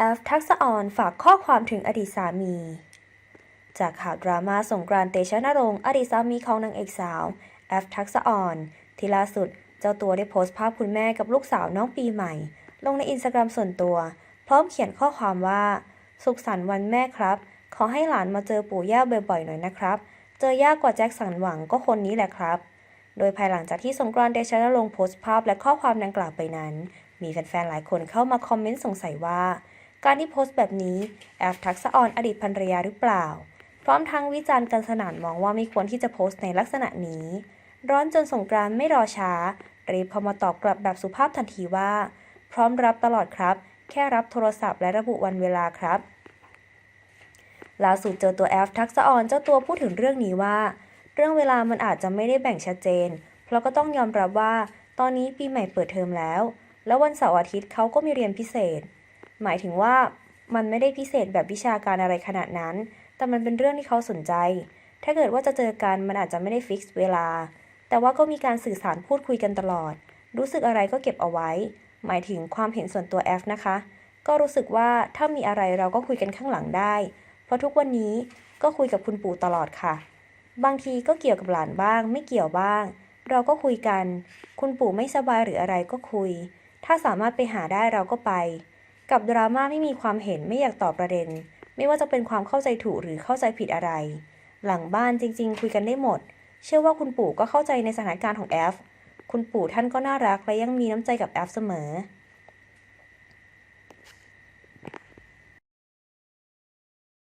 แอฟทักษะออนฝากข้อความถึงอดีตสามี จากข่าวดราม่าสงกรานต์เตชะนรงค์อดีตสามีของนางเอกสาวแอฟทักษะออนที่ล่าสุดเจ้าตัวได้โพสต์ภาพคุณแม่กับลูกสาวน้องปีใหม่ ลงในอินสตาแกรมส่วนตัว พร้อมเขียนข้อความว่า สุขสันต์วันแม่ครับ ขอให้หลานมาเจอปู่ย่าบ่อยๆหน่อยนะครับ เจอยากกว่าแจ็คสันหวังก็คนนี้แหละครับ โดยภายหลังจากที่สงกรานต์เดชะนรงค์โพสต์ภาพและข้อความดังกล่าวไปนั้น มีแฟนๆหลายคนเข้ามาคอมเมนต์สงสัยว่า การที่โพสต์แบบนี้แอฟทักษะออนอดีตภรรยาหรือเปล่า พร้อมทั้งวิจารณ์กันสนั่นมองว่าไม่ควรที่จะโพสต์ในลักษณะนี้ ร้อนจนสงกรานไม่รอช้ารีบเข้ามาตอบกลับแบบสุภาพทันทีว่า พร้อมรับตลอดครับ แค่รับโทรศัพท์และระบุวันเวลาครับล่าสุดเจอตัวแอฟทักษะออนเจ้าตัวพูดถึงเรื่องนี้ว่า เรื่องเวลามันอาจจะไม่ได้แบ่งชัดเจน เพราะก็ต้องยอมรับว่า ตอนนี้ปีใหม่เปิดเทอมแล้ว แล้ววันเสาร์อาทิตย์เขาก็มีเรียนพิเศษ หมายถึงว่ามันไม่ได้พิเศษแบบวิชาการอะไรขนาดนั้น แต่มันเป็นเรื่องที่เขาสนใจ ถ้าเกิดว่าจะเจอกันมันอาจจะไม่ได้ฟิกซ์เวลา แต่ว่าก็มีการสื่อสารพูดคุยกันตลอด รู้สึกอะไรก็เก็บเอาไว้ หมายถึงความเห็นส่วนตัวแอฟนะคะ ก็รู้สึกว่าถ้ามีอะไรเราก็คุยกันข้างหลังได้ เพราะทุกวันนี้ก็คุยกับคุณปู่ตลอดค่ะ บางทีก็เกี่ยวกับหลานบ้าง ไม่เกี่ยวบ้าง เราก็คุยกัน คุณปู่ไม่สบายหรืออะไรก็คุย ถ้าสามารถไปหาได้เราก็ไป กับดราม่าไม่มีความเห็นไม่อยากตอบประเด็น ไม่ว่าจะเป็นความเข้าใจถูกหรือเข้าใจผิดอะไร หลังบ้านจริง ๆ คุยกันได้หมด เชื่อว่าคุณปู่ก็เข้าใจในสถานการณ์ของแอฟ คุณปู่ท่านก็น่ารักและยังมีน้ำใจกับแอฟเสมอ